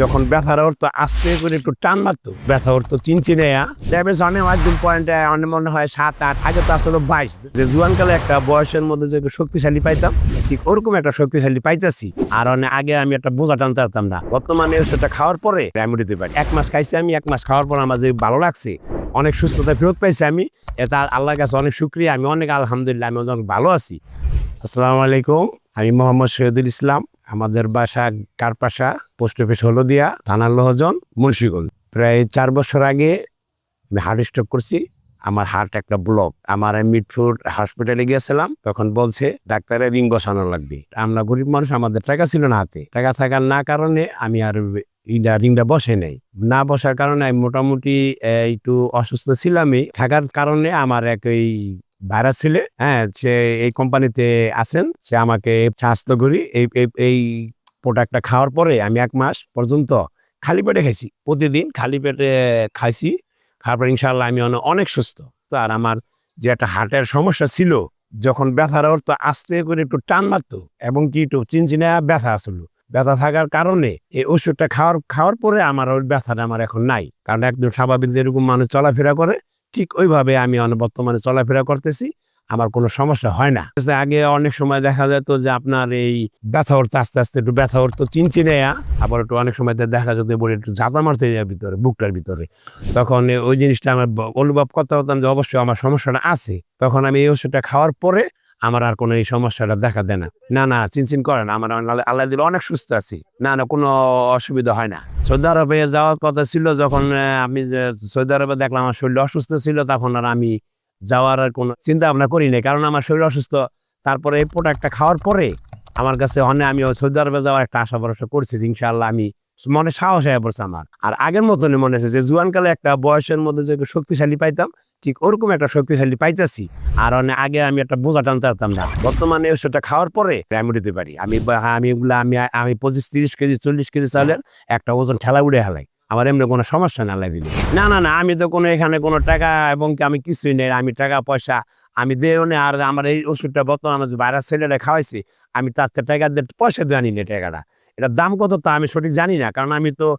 যখন ব্যথার অর্থ আস্তে করে একটু টান মারতো। ব্যথা অর্থ চিনচিনে ড্যামেজ অনেক মনে হয় সাত, আট, আগে তো আসলে বাইশ। যে জুয়ানকালে একটা বয়সের মধ্যে যে শক্তিশালী পাইতাম, ঠিক ওরকম একটা শক্তিশালী পাইতেছি। আর অনেক আগে আমি একটা বোঝা টানতে পারতাম না। বর্তমানে সেটা খাওয়ার পরে আমি দিতে পারি এক মাস খাইছি আমি, এক মাস খাওয়ার পর আমার যে ভালো লাগছে, অনেক সুস্থতা ফেরত পাইছি আমি এটা আল্লাহর কাছে অনেক শুক্রিয়া। আমি অনেক আলহামদুলিল্লাহ, আমি অনেক ভালো আছি। আসসালামু আলাইকুম, আমি মোহাম্মদ শহীদুল ইসলাম। আমাদের বাসা কারপাশা, পোস্ট অফিস হলদিয়া থানা লোহজন, মুন্সিগঞ্জ। প্রায় চার বছর আগে আমি হার্ট স্ট্রোক করছি। আমার হার্ট একটা ব্লক। আমার মিটফুড হসপিটালে গিয়েছিলাম, তখন বলছে, ডাক্তারের রিং বসানো লাগবে। আমরা গরিব মানুষ, আমাদের টাকা ছিল না হাতে। টাকা থাকার না কারণে আমি আর ইটা রিংটা বসে নেই। না বসার কারণে আমি মোটামুটি একটু অসুস্থ ছিলামই। থাকার কারণে আমার এক এই ভাইরাস ছিলে হ্যাঁ সে এই কোম্পানিতে আছেন, সে আমাকে স্বাস্থ্য করি, এই, এই- প্রোডাক্টটা খাওয়ার পরে আমি এক মাস পর্যন্ত খালি পেটে খাইছি, প্রতিদিন খালি পেটে খাইছি, খাওয়ার পর ইনশাল্লাহ আমি অনে- অনেক সুস্থ। তো আর আমার যে একটা হার্টের সমস্যা ছিল, যখন ব্যথার অর্থ আস্তে করে একটু টান মারতো এবং কি একটু চিনচিনা ব্যথা আসলো ব্যথা থাকার কারণে এই ওষুধটা খাওয়ার খাওয়ার পরে আমার ওই ব্যথাটা আমার এখন নাই। কারণ একদম স্বাভাবিক যেরকম মানুষ চলাফেরা করে ঠিক ওইভাবে আমি বর্তমানে চলাফেরা করতেছি, আমার কোনো সমস্যা হয় না। আগে অনেক সময় দেখা যেত যে আপনার এই ব্যথা হরতে আস্তে আস্তে একটু ব্যথা উঠতো চিনচিনে আবার একটু অনেক সময় দেখা যেত বলে একটু জাতা মারতে যায় ভিতরে, বুকটার ভিতরে। তখন ওই জিনিসটা আমার অনুভব করতে হতাম যে অবশ্যই আমার সমস্যাটা আছে। তখন আমি এই ওষুধটা খাওয়ার পরে আমার আর কোনো এই সমস্যাটা দেখা দেয় না। না চিনচিন করে না আমার আল্লাহ- দিলে অনেক সুস্থ আছি। না না, কোনো অসুবিধা হয় না। সৌদি আরবে যাওয়ার কথা ছিল যখন আমি সৌদি আরবে দেখলাম আমার শরীর অসুস্থ ছিল, তখন আর আমি যাওয়ার আর কোনো চিন্তা ভাবনা করি নাই, কারণ আমার শরীর অসুস্থ। তারপরে এই প্রোডাক্টটা খাওয়ার পরে আমার কাছে অনেক আমি সৌদি আরবে যাওয়ার একটা আশা ভরসা করছি যে ইনশাআল্লাহ আমি মনে সাহস হয়ে পড়ছে আমার। আর আগের মতনই মনে হচ্ছে যে জুয়ানকালে একটা বয়সের মধ্যে যে শক্তিশালী পাইতাম ঠিক ওরকম একটা শক্তিশালী পাইতেছি। আর অনেক আগে আমি একটা বোঝা টানতে পারতাম না। বর্তমানে সেটা খাওয়ার পরে আমি দিতে পারি। আমি আমি এগুলা, আমি আমি পঁচিশ, তিরিশ কেজি, চল্লিশ কেজি চালের একটা ওজন ঠেলা উড়ে হেলাই। আমার এমনি কোনো সমস্যা না লাগবে। না না না, আমি তো কোনো এখানে কোনো টাকা এবং আমি কিছুই নেই। আমি টাকা, পয়সা, আমি দেও নেই আর আমার এই ওষুধটা বর্তমানে আমার ভাইরাস ছেলেরা খাওয়াইছি, আমি তার টাকা দিয়ে, পয়সা দিয়ে আনি না টাকাটা। এটার দাম কত তা আমি সঠিক জানি না। কারণ আমি তো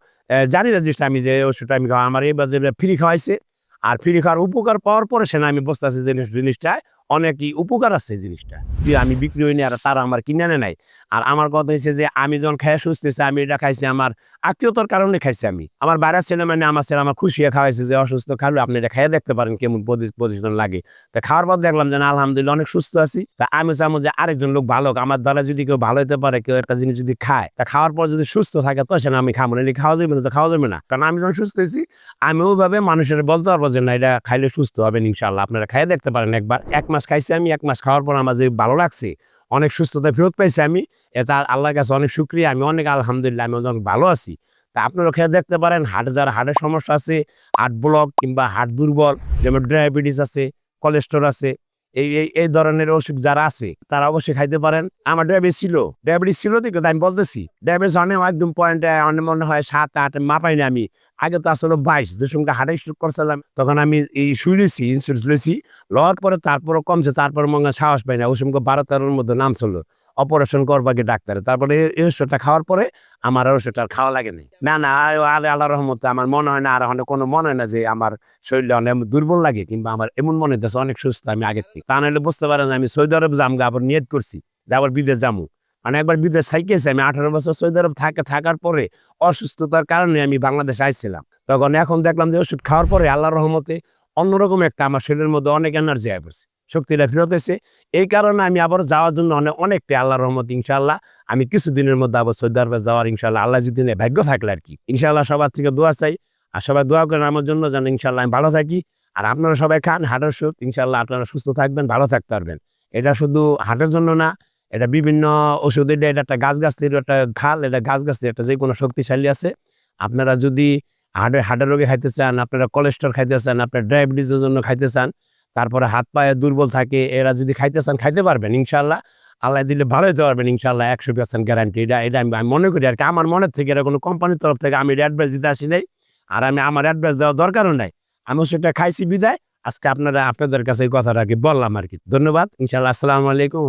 জানি না জিনিসটা আমি যে ওষুধটা আমি খাওয়া- আমার এই বাজারে ফ্রি খাওয়াইছে। আর ফ্রি খাওয়ার উপকার পাওয়ার পরে সে আমি বসতে আছি জিনিস জিনিসটা অনেকই উপকার আছে জিনিসটা। আমি বিক্রি হইনি আর তারা আমার কিনে আনে নাই। আর আমার কথা হচ্ছে যে আমি যখন খাই সুস্থ হয়েছে, আমি এটা খাইছি আমার আত্মীয়তার কারণে খাইছি আমি। আমার বাইরের ছেলে মানে আমার ছেলে আমার খুশি খাওয়াইছে যে অসুস্থ খালো আপনি এটা খাইয়ে দেখতে পারেন কেমন প্রতিষ্ঠান লাগে। তা খাওয়ার পর দেখলাম যে আলহামদুলিল্লাহ অনেক সুস্থ আছি। তা আমি চাবো যে আরেকজন লোক ভালো। আমার দ্বারা যদি কেউ ভালো হতে পারে কেউ একটা জিনিস যদি খায় তা খাওয়ার পর যদি সুস্থ থাকে তো সে না আমি খাব না এটা খাওয়া যাবে না তো খাওয়া যাবে না। কারণ আমি যখন সুস্থ হয়েছি আমি ওইভাবে মানুষের বলতে পারব যে না এটা খাইলে সুস্থ হবেন ইনশাল্লাহ আপনারা খাইয়ে দেখতে পারেন একবার। এক মাস খাইছি আমি, এক মাস খাওয়ার পর আমার যে ভালো লাগছে, অনেক সুস্থতা ফেরত পাইছি আমি, এটা আল্লাহর কাছে অনেক সুক্রিয়া আমি অনেক আলহামদুলিল্লাহ, আমি অনেক ভালো আছি। তা আপনারা খেয়ে দেখতে পারেন হার্ট যার হার্টের সমস্যা আছে হার্ট ব্লক কিংবা হার্ট দুর্বল, যেমন ডায়াবেটিস আছে, কোলেস্ট্রল আছে এই এই এই ধরনের অসুখ যারা আছে, তারা অবশ্যই খাইতে পারেন। আমার ডায়াবেটিস ছিল। ডায়াবেটিস ছিল তো আমি বলতেছি ডায়াবেটিস অনেক একদম পয়েন্টে অনেক মনে হয় সাত, আট, মাপাই না আমি। আগে তো আসলে বাইশ, যে সঙ্গে হাটে স্ট্রোক করছিলাম, তখন আমি এই শুয়েছি ইন্স্যুরেন্স লইছি। লওয়ার পরে তারপরে কমছে তারপরে মনে সাহস পাই না ওই সঙ্গে বারো তেরোর মধ্যে নাম চলল অপারেশন করবাকে ডাক্তারে? তারপরে এই- ওষুধটা খাওয়ার পরে আমার ওষুধটা খাওয়া লাগে নাই। না না আলে আল্লাহ রহমতে আমার মনে হয় না, আর অনেক কোনো মনে হয় না যে আমার শরীরটা অনেক দুর্বল লাগে কিংবা আমার এমন মনে হচ্ছে অনেক সুস্থ আমি আগের থেকে। তা নাহলে বুঝতে পারেন আমি সৌদি আরব যাম আবার নিয়ত করছি যে আবার বিদেশ যামু। মানে একবার বিদেশ থাইকেছি, আমি আঠারো বছর সৌদি আরব থাকে, থাকার পরে অসুস্থতার কারণে আমি বাংলাদেশ আইছিলাম। তখন এখন দেখলাম যে ওষুধ খাওয়ার পরে আল্লাহ রহমতে অন্যরকম একটা আমার শরীরের মধ্যে অনেক এনার্জি আয় পড়ছে। শক্তিটা ফেরত এসে এই কারণে আমি আবার যাওয়ার জন্য অনেক অনেকটা আল্লাহর রহমত ইনশাল্লাহ আমি কিছুদিনের মধ্যে আবার সৌদি আরবে যাওয়ার ইনশাল্লাহ আল্লাহ যদি ভাগ্য থাকলে আর কি। ইনশাল্লাহ সবার থেকে দোয়া চাই। আর সবাই দোয়া করেন আমার জন্য যেন ইনশাল্লাহ আমি ভালো থাকি। আর আপনারা সবাই খান, হাটের সুখ। ইনশাল্লাহ আপনারা সুস্থ থাকবেন, ভালো থাকতে পারবেন। এটা শুধু হাটের জন্য না, এটা বিভিন্ন ওষুধ এটা এটা একটা গাছ গাছের একটা খাল, এটা গাছ গাছের একটা যে কোনো শক্তিশালী আছে। আপনারা যদি হার্টের হার্টের রোগে খাইতে চান, আপনারা কোলেস্ট্রল খাইতে চান, আপনার ডায়াবেটিসের জন্য খাইতে চান তারপরে হাত পায়ে দুর্বল থাকে, এরা যদি খাইতে চান খাইতে পারবেন, ইনশাল্লাহ। আল্লাহ দিলে ভালো হতে পারবেন, ইনশাল্লাহ, একশো পার্সেন্ট গ্যারান্টি এটা এটা আমি মনে করি আর কি, আমার মনে থেকে এটা কোনো কোম্পানির তরফ থেকে আমি অ্যাডভাইস দিতে আসি নাই, আর আমি আমার অ্যাডভাইস দেওয়ার দরকারও নাই। আমি সেটা খাইছি বিদায়, আজকে আপনারা, আপনাদের কাছে এই কথাটা আর কি বললাম আর কি। ধন্যবাদ, ইনশাল্লাহ, আসসালামু আলাইকুম